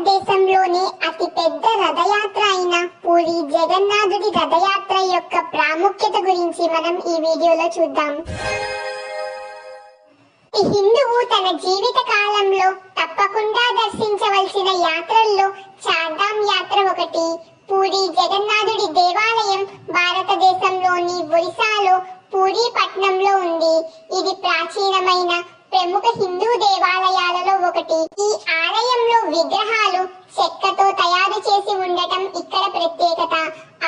భారతదేశంలోనే అతి పెద్ద రథయాత్ర అయిన పూరి జగన్నాథుడి రథయాత్ర యొక్క ప్రాముఖ్యత గురించి మనం ఈ వీడియోలో చూద్దాం. హిందువు తన జీవిత కాలంలో తప్పకుండా దర్శించవలసిన యాత్రల్లో చార్ధామ్ యాత్ర ఒకటి పూరి జగన్నాథుడి దేవాలయం భారతదేశంలోని ఒరిస్సాలో పూరి పట్నంలో ఉంది. ఇది ప్రాచీనమైన ప్రముఖ హిందూ దేవాలయాలలో ఒకటి. ఈ విగ్రహాలు చెక్కతో తయారు చేసి ఉండటం ఇక్కడ ప్రత్యేకత.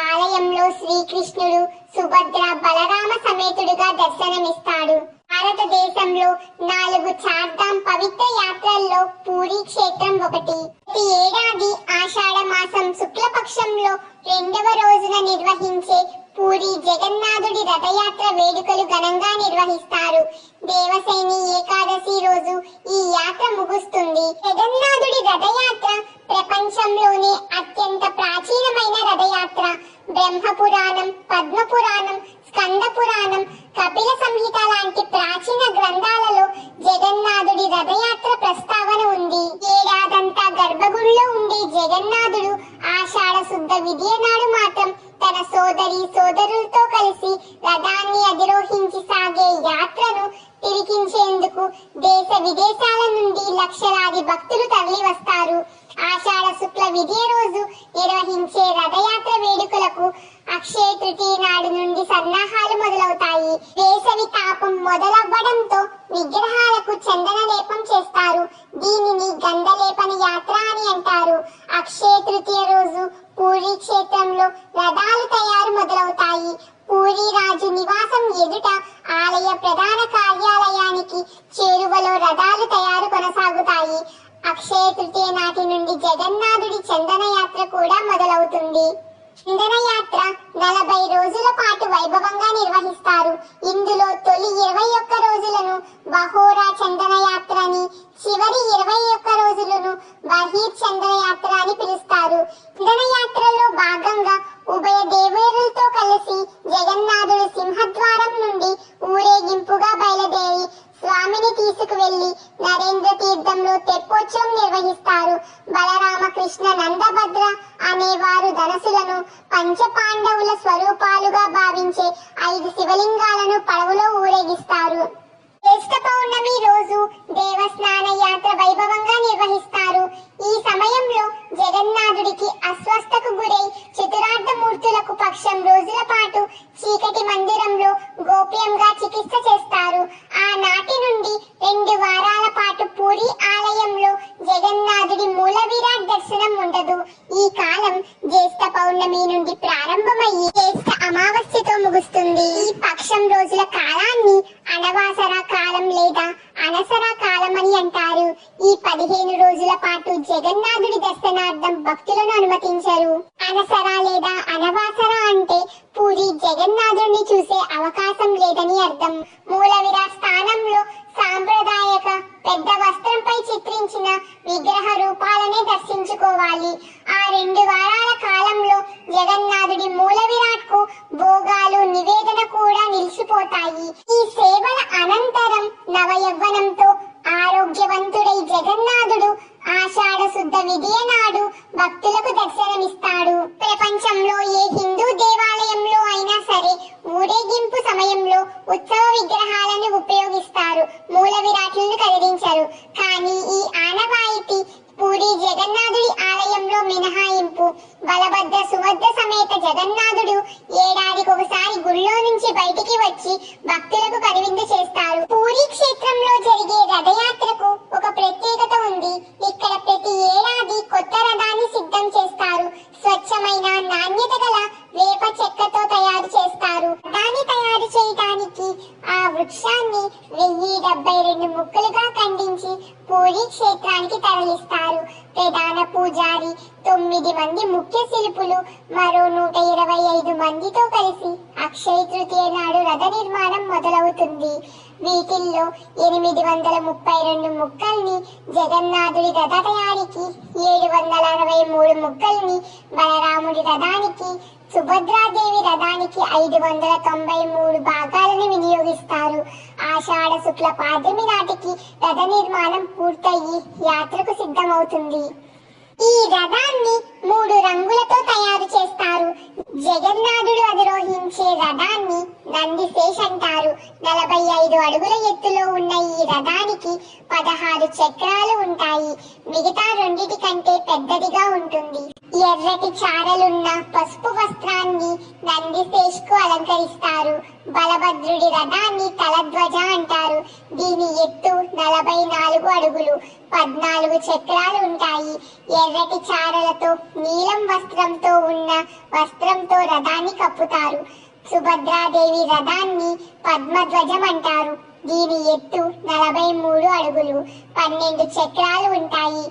ఆలయంలో శ్రీకృష్ణుడు సుభద్ర బలరామ సమేతుడుగా దర్శనమిస్తాడు. భారతదేశంలో నాలుగు చార్ధాం పవిత్ర యాత్రల్లో పూరి క్షేత్రం ఒకటి. ప్రతి ఏడాది ఆషాఢ మాసం శుక్లపక్షంలో రెండవ రోజున నిర్వహించే పూరి జగన్నాథుడి రథయాత్ర వేడుకలు ఘనంగా నిర్వహిస్తారు. దేవసేని ఏకాదశి రోజు ఈ యాత్ర ముగుస్తుంది జగన్నాథుడి రథయాత్ర ప్రపంచంలోనే అత్యంత ప్రాచీనమైన రథయాత్ర. బ్రహ్మ పురాణం పద్మ పురాణం స్కంద పురాణం కపిల సంహిత లాంటి ప్రాచీన గ్రంథాలలో జగన్నాథుడి రథయాత్ర ప్రస్తావన ఉంది. ఏడాదంతా గర్భగుడిలో ఉండే జగన్నాథుడు ఆషాఢ శుద్ధ విద్య నాడు మాత్రం తన సోదరి సోదరులతో కలిసి రథాన్ని అధిరోహించి సాగే యాత్రను తిరిగించేందుకు దేశ విదేశాల నుండి లక్షలాది భక్తులు తరలి వస్తారు ఆషాఢ శుక్ల విజయ రోజు నిర్వహించే రథయాత్ర వేడుకలకు అక్షయ తృతీయ నాడు నుండి సన్నాహాలు మొదలవుతాయి. వేసవి తాపం మొదలవ్వడంతో విగ్రహాలకు చందన లేపం చేస్తారు. దీనిని గంధలేపన యాత్ర అని అంటారు. అక్షయ తృతీయ రోజు పూరి క్షేత్రంలో రథాలు తయారు మొదలవుతాయి. పూరి రాజు నివాసం ఎదుట ఆలయ ప్రధాన కార్యాలయానికి చేరువలో రథాలు తయారు కొనసాగుతాయి. అక్షయ తృతీయ నాటి నుండి జగన్నాథుడి చందన యాత్ర కూడా మొదలవుతుంది. చందన యాత్ర నలభై రోజుల పాటు వైభవంగా నిర్వహిస్తారు. ఇందులో తొలి ఇరవై ఒక్క రోజులను బహోరా చందన యాత్ర అని చివరి ఇరవై ఒక్క రోజులను బహీర్ చందన యాత్ర అని పిలుస్తారు. చందన యాత్రలో భాగంగా ఉభయ దేవేరులతో కలిసి జగన్నాథుడు సింహద్వారం నుండి ఊరేగింపు తీసుకువెళ్ళి నరేంద్ర తీర్థంలో తెప్పోత్సవం నిర్వహిస్తారు. బలరామకృష్ణ నందభద్ర అనేవారు ధనసులను పంచపాండవుల స్వరూపాలుగా భావించే ఐదు శివలింగాలను పడవలో ఊరేగిస్తారు. జ్యేష్ఠ పౌర్ణమి రోజు దేవస్నాన యాత్ర వైభవంగా నిర్వహిస్తారు. ఈ సమయంలో జగన్నాథుడికి అస్వస్థకు గురై చతురార్థమూర్తులకు పక్షం రోజుల పాటు చీకటి మందిరంలో గోప్యంగా చికిత్స చేస్తారు. రోజుల కాలాన్ని అనవాసర కాలం లేదా అనసర కాలం అని అంటారు. ఈ పదిహేను రోజుల పాటు జగన్నాథుడి దర్శనార్థం భక్తులను అనుమతించరు. అనసర లేదా అనవాసర అంటే పూరి జగన్నాథుడిని చూసే అవకాశం లేదని అర్థం. కూడా ఈ సేవల అనంతరం నవయవ్వనంతో ఆరోగ్యవంతుడై జగన్నాథుడు ఆషాఢ శుద్ధ విజయనాడు నాడు భక్తులకు దర్శనమిస్తాడు. ప్రపంచంలో ఏ హిందూ దేవాలయంలో అయినా నుంచి వచ్చి భక్తులకు కనువిందు చేస్తారు. పూరి క్షేత్రంలో జరిగే రథయాత్రకు ఒక ప్రత్యేకత ఉంది. ఇక్కడ ప్రతి ఏడాది కొత్త రథాన్ని సిద్ధం చేస్తారు. స్వచ్ఛమైన నాణ్యత గల వేప చెక్కతో తయారు చేస్తారు. దాన్ని తయారు చేయడానికి ఆ వృక్షాన్ని వెయ్యి డెబ్బై రెండు ముక్కలుగా ఖండించి పూరి క్షేత్రానికి తరలిస్తారు. ప్రధాన పూజారి తొమ్మిది మంది ముఖ్య శిల్పులు మరో నూట ఇరవై ఐదు మందితో కలిసి అక్షయ తృతీయ నాడు రథ నిర్మాణం మొదలవుతుంది. వీటిల్లో ఎనిమిది వందల ముప్పై రెండు ముక్కల్ని జగన్నాథుడి రథ తయారీకి ఏడు వందల అరవై మూడు ముక్కల్ని బలరాముడి రథానికి సుభద్రాదేవి రథానికి ఐదు వందల తొంభై మూడు భాగాలను వినియోగిస్తారు. ఆషాఢ శుక్ల పాడ్యమి నాటికి రథ నిర్మాణం పూర్తయి యాత్రకు సిద్ధమవుతుంది. ఈ రథాన్ని మూడు రంగులతో తయారు చేస్తారు. జగన్నాథుడు అధిరోహించే రథాన్ని నందిశేష్ అంటారు. నలభై ఐదు అడుగుల ఎత్తులో ఉన్న ఈ రథానికి పదహారు చక్రాలు ఉంటాయి. మిగతా రెండిటి కంటే పెద్దదిగా ఉంటుంది. ఎర్రటి చారలున్న పసుపు నందిశేష్కు అలంకరిస్తారు. బలభద్రుడి రథాన్ని తలధ్వజ అంటారు. దీని ఎత్తు నలభై నాలుగు అడుగులు. పద్నాలుగు చక్రాలు ఉంటాయి. ఎర్రటి చారలతో నీలం వస్త్రంతో ఉన్న వస్త్రంతో రథాన్ని కప్పుతారు. సుభద్రాదేవి రథాన్ని పద్మధ్వజం అంటారు. దీని ఎత్తు నలభై మూడు అడుగులు. పన్నెండు చక్రాలు ఉంటాయి.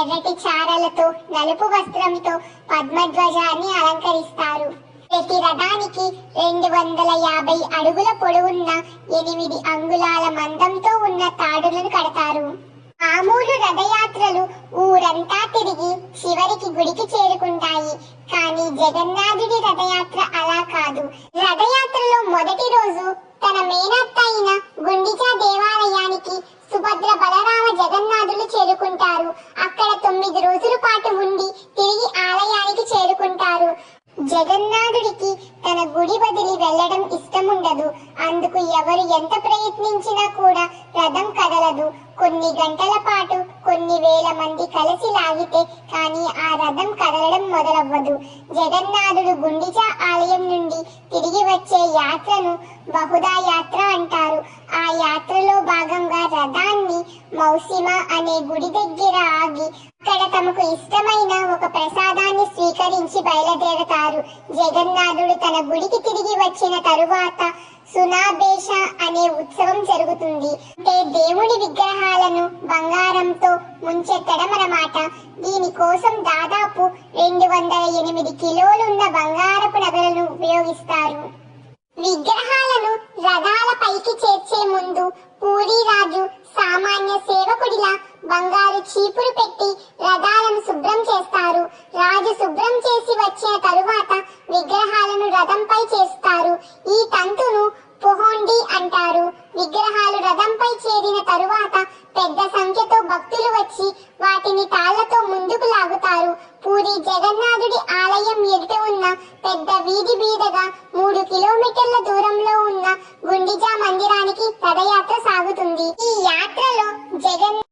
ఎర్రటి చారలతో నలుపు వస్త్రంతో పద్మధ్వజాన్ని అలంకరిస్తారు. ప్రతి రథానికి రెండు వందల యాభై అడుగుల పొడవున్న ఎనిమిది అంగుళాల మందంతో ఉన్న తాడులను కడతారు. మామూలు రథయాత్రలు ఊరంతా తిరిగి చివరికి గుడికి చేరుకుంటాయి. కానీ జగన్నాథుడి రథయాత్ర అలా కాదు. రథయాత్రలో మొదటి రోజు తన మేనత్త అయిన గుండిచా దేవాలయానికి సుభద్ర బలరామ జగన్నాథులు చేరుకుంటారు. అక్కడ తొమ్మిది రోజుల పాటు ఉండి జగన్నాథుడికి తన గుడి వదిలి వెళ్ళడం ఇష్టం ఉండదు అందుకు ఎవరు ఎంత ప్రయత్నించినా కూడా రథం కదలదు. కొన్ని గంటల పాటు కొన్ని వేల మంది కలిసి లాగితే కానీ ఆ రథం కదలడం మొదలవ్వదు. జగన్నాథుడు గుండిచా ఆలయం నుండి తిరిగి వచ్చే యాత్రను బహుదా యాత్ర అంటారు. యాత్రలో భాగంగా రథాన్ని మౌసిమ అనే గుడి దగ్గర ఆగి అక్కడ తమకు ఇష్టమైన ఒక ప్రసాదాన్ని స్వీకరించి బయలుదేరతారు. జగన్నాథుడు తన గుడికి తిరిగి వచ్చిన తరువాత సునాబేష అనే ఉత్సవం జరుగుతుంది. అంటే దేవుడి విగ్రహాలను బంగారంతో ముంచెత్తడం అన్నమాట. దీనికోసం దాదాపు రెండు వందల ఎనిమిది కిలోలున్న బంగారపు నగలను ఉపయోగిస్తారు. విగ్రహాలను రథాల పైకి చేర్చే ముందు పూరి రాజు సామాన్య సేవకుడిలా బంగారు చీపురు పెట్టి రథాలను శుభ్రం చేస్తారు. రాజు శుభ్రం చేసి వచ్చిన తరువాత విగ్రహాలను రథంపై చేస్తారు. ఈ తంతును పొహోండి అంటారు. విగ్రహాలు రథంపై చేరిన తరువాత పెద్ద సంఖ్యతో భక్తులు వచ్చి వాటిని తాళ్ళతో ముందుకు లాగుతారు. పూరి జగన్నాథుడి వీధి బీదగా మూడు కిలోమీటర్ల దూరం